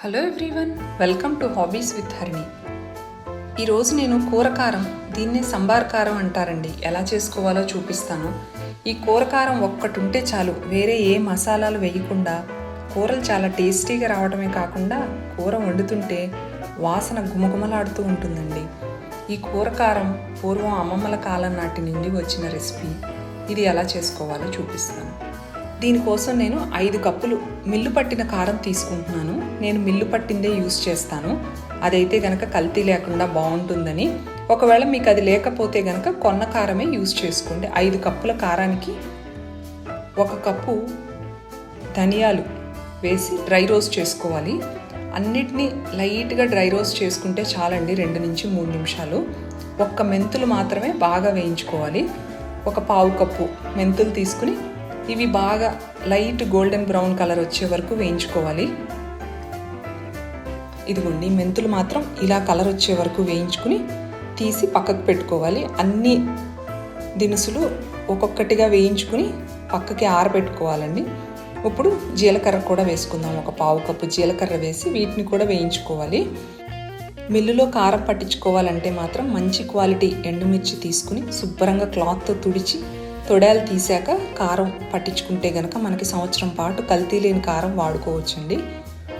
Hello everyone welcome to hobbies with Harini ఈరోజు నేను కూరకారం దీన్నే సంబార్ కారం అంటారండి. ఎలా చేసుకోవాలో చూపిస్తాను. ఈ కూరకారం ఒక్కటి ఉంటే చాలు వేరే ఏ మసాలాలు వేయకుండా కూరలు చాలా టేస్టీగా రావడమే కాకుండా కూర వండుతుంటే వాసన గుమగుమలాడుతూ ఉంటుందండి. ఈ కూరకారం పూర్వం అమ్మమ్మల కాలం నాటి నుండి వచ్చిన రెసిపీ. ఇది ఎలా చేసుకోవాలో చూపిస్తాను. దీనికోసం నేను ఐదు కప్పులు మిల్లు పట్టిన కారం తీసుకుంటున్నాను. నేను మిల్లు పట్టిందే యూస్ చేస్తాను. అదైతే గనక కల్తీ లేకుండా బాగుంటుందని. ఒకవేళ మీకు అది లేకపోతే గనక కొన్న కారమే యూస్ చేసుకోండి. ఐదు కప్పుల కారానికి ఒక కప్పు ధనియాలు వేసి డ్రై రోస్ట్ చేసుకోవాలి. అన్నిటినీ లైట్గా డ్రై రోస్ట్ చేసుకుంటే చాలండి రెండు నుంచి మూడు నిమిషాలు. ఒక్క మెంతులు మాత్రమే బాగా వేయించుకోవాలి. ఒక పావు కప్పు మెంతులు తీసుకుని ఇవి బాగా లైట్ గోల్డెన్ బ్రౌన్ కలర్ వచ్చే వరకు వేయించుకోవాలి. ఇదిగోండి మెంతులు మాత్రం ఇలా కలర్ వచ్చే వరకు వేయించుకుని తీసి పక్కకు పెట్టుకోవాలి. అన్ని దినుసులు ఒక్కొక్కటిగా వేయించుకుని పక్కకి ఆరబెట్టుకోవాలండి. ఇప్పుడు జీలకర్ర కూడా వేసుకుందాం. ఒక పావు కప్పు జీలకర్ర వేసి వీటిని కూడా వేయించుకోవాలి. మిల్లులో కారం పట్టించుకోవాలంటే మాత్రం మంచి క్వాలిటీ ఎండుమిర్చి తీసుకుని శుభ్రంగా క్లాత్తో తుడిచి తొడాలు తీసాక కారం పట్టించుకుంటే గనక మనకి సంవత్సరం పాటు కల్తీ లేని కారం వాడుకోవచ్చండి.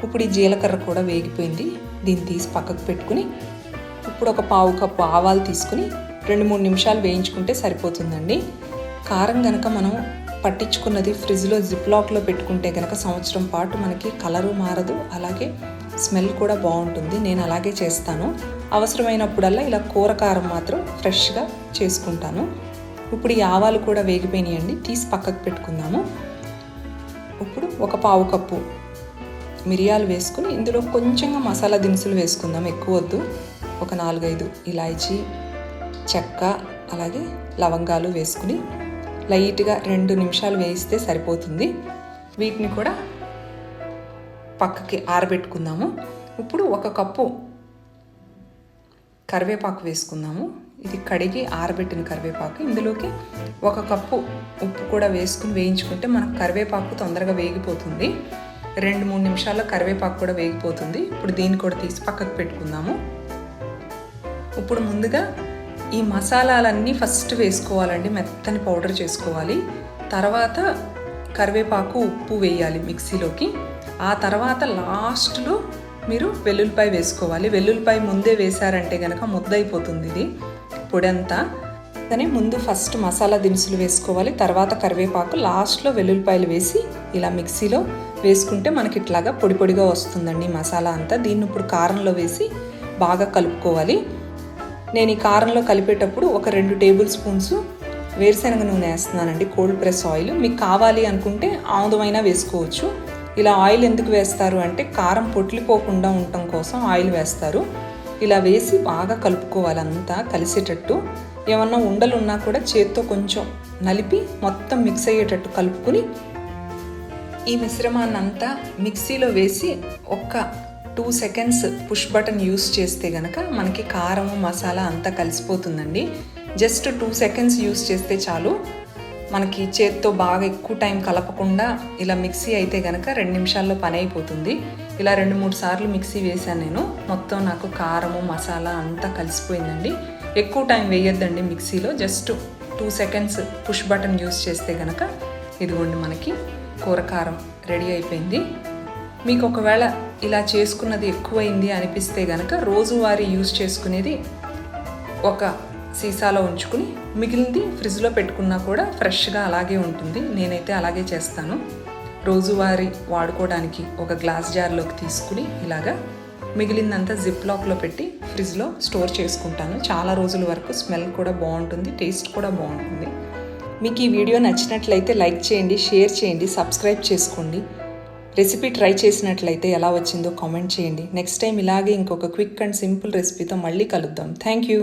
ఇప్పుడు ఈ జీలకర్ర కూడా వేగిపోయింది. దీన్ని తీసి పక్కకు పెట్టుకుని ఇప్పుడు ఒక పావు కప్పు ఆవాలు తీసుకుని రెండు మూడు నిమిషాలు వేయించుకుంటే సరిపోతుందండి. కారం గనక మనం పట్టించుకున్నది ఫ్రిడ్జ్లో జిప్లాక్లో పెట్టుకుంటే గనక సంవత్సరం పాటు మనకి కలరు మారదు. అలాగే స్మెల్ కూడా బాగుంటుంది. నేను అలాగే చేస్తాను. అవసరమైనప్పుడల్లా ఇలా కూర కారం మాత్రం ఫ్రెష్గా చేసుకుంటాను. ఇప్పుడు ఈ ఆవాలు కూడా వేగిపోయినాయండి. తీసి పక్కకు పెట్టుకుందాము. ఇప్పుడు ఒక పావు కప్పు మిరియాలు వేసుకుని ఇందులో కొంచెంగా మసాలా దినుసులు వేసుకుందాం. ఎక్కువ వద్దు. ఒక నాలుగైదు ఇలాచీ చెక్క అలాగే లవంగాలు వేసుకుని లైట్గా రెండు నిమిషాలు వేయిస్తే సరిపోతుంది. వీటిని కూడా పక్కకి ఆరబెట్టుకుందాము. ఇప్పుడు ఒక కప్పు కరివేపాకు వేసుకుందాము. ఇది కడిగి ఆరబెట్టిన కరివేపాకు. ఇందులోకి ఒక కప్పు ఉప్పు కూడా వేసుకుని వేయించుకుంటే మనకు కరివేపాకు తొందరగా వేగిపోతుంది. రెండు మూడు నిమిషాల్లో కరివేపాకు కూడా వేగిపోతుంది. ఇప్పుడు దీన్ని కూడా తీసి పక్కకు పెట్టుకుందాము. ఇప్పుడు ముందుగా ఈ మసాలాలన్నీ ఫస్ట్ వేసుకోవాలండి. మెత్తని పౌడర్ చేసుకోవాలి. తర్వాత కరివేపాకు ఉప్పు వేయాలి మిక్సీలోకి. ఆ తర్వాత లాస్ట్లో మీరు వెల్లుల్లిపాయ వేసుకోవాలి. వెల్లుల్లిపాయ ముందే వేశారంటే కనుక ముద్దయిపోతుంది ఇది పొడంతా. కానీ ముందు ఫస్ట్ మసాలా దినుసులు వేసుకోవాలి. తర్వాత కరివేపాకు లాస్ట్లో వెల్లుల్లిపాయలు వేసి ఇలా మిక్సీలో వేసుకుంటే మనకి ఇట్లాగా పొడి పొడిగా వస్తుందండి మసాలా అంతా. దీన్ని ఇప్పుడు కారంలో వేసి బాగా కలుపుకోవాలి. నేను ఈ కారంలో కలిపేటప్పుడు ఒక రెండు టేబుల్ స్పూన్స్ వేరుశనగ నూనె వేస్తున్నానండి కోల్డ్ ప్రెస్ ఆయిల్. మీకు కావాలి అనుకుంటే ఆముదమైనా వేసుకోవచ్చు. ఇలా ఆయిల్ ఎందుకు వేస్తారు అంటే కారం పొట్లిపోకుండా ఉండటం కోసం ఆయిల్ వేస్తారు. ఇలా వేసి బాగా కలుపుకోవాలంతా కలిసేటట్టు. ఏమన్నా ఉండలు ఉన్నా కూడా చేత్తో కొంచెం నలిపి మొత్తం మిక్స్ అయ్యేటట్టు కలుపుకుని ఈ మిశ్రమాన్ని అంతా మిక్సీలో వేసి ఒక్క two seconds push button use చేస్తే గనక మనకి కారం మసాలా అంతా కలిసిపోతుందండి. జస్ట్ టూ సెకండ్స్ యూస్ చేస్తే చాలు. మనకి చేత్తో బాగా ఎక్కువ టైం కలపకుండా ఇలా మిక్సీ అయితే గనక రెండు నిమిషాల్లో పని అయిపోతుంది. ఇలా రెండు మూడు సార్లు మిక్సీ వేశాను నేను. మొత్తం నాకు కారము మసాలా అంతా కలిసిపోయిందండి. ఎక్కువ టైం వేయొద్దండి మిక్సీలో. Just two seconds push button use చేస్తే కనుక ఇదిగోండి మనకి కూర కారం రెడీ అయిపోయింది. మీకు ఒకవేళ ఇలా చేసుకున్నది ఎక్కువైంది అనిపిస్తే కనుక రోజువారీ యూస్ చేసుకునేది ఒక సీసాలో ఉంచుకుని మిగిలింది ఫ్రిడ్జ్లో పెట్టుకున్నా కూడా ఫ్రెష్గా అలాగే ఉంటుంది. నేనైతే అలాగే చేస్తాను. రోజువారీ వాడుకోవడానికి ఒక గ్లాస్ జార్లోకి తీసుకుని ఇలాగా మిగిలిందంతా జిప్ లాక్లో పెట్టి ఫ్రిడ్జ్లో స్టోర్ చేసుకుంటాను. చాలా రోజుల వరకు స్మెల్ కూడా బాగుంటుంది టేస్ట్ కూడా బాగుంటుంది. మీకు ఈ వీడియో నచ్చినట్లయితే లైక్ చేయండి షేర్ చేయండి సబ్స్క్రైబ్ చేసుకోండి. రెసిపీ ట్రై చేసినట్లయితే ఎలా వచ్చిందో కామెంట్ చేయండి. నెక్స్ట్ టైం ఇలాగే ఇంకొక క్విక్ అండ్ సింపుల్ రెసిపీతో మళ్ళీ కలుద్దాం. Thank you.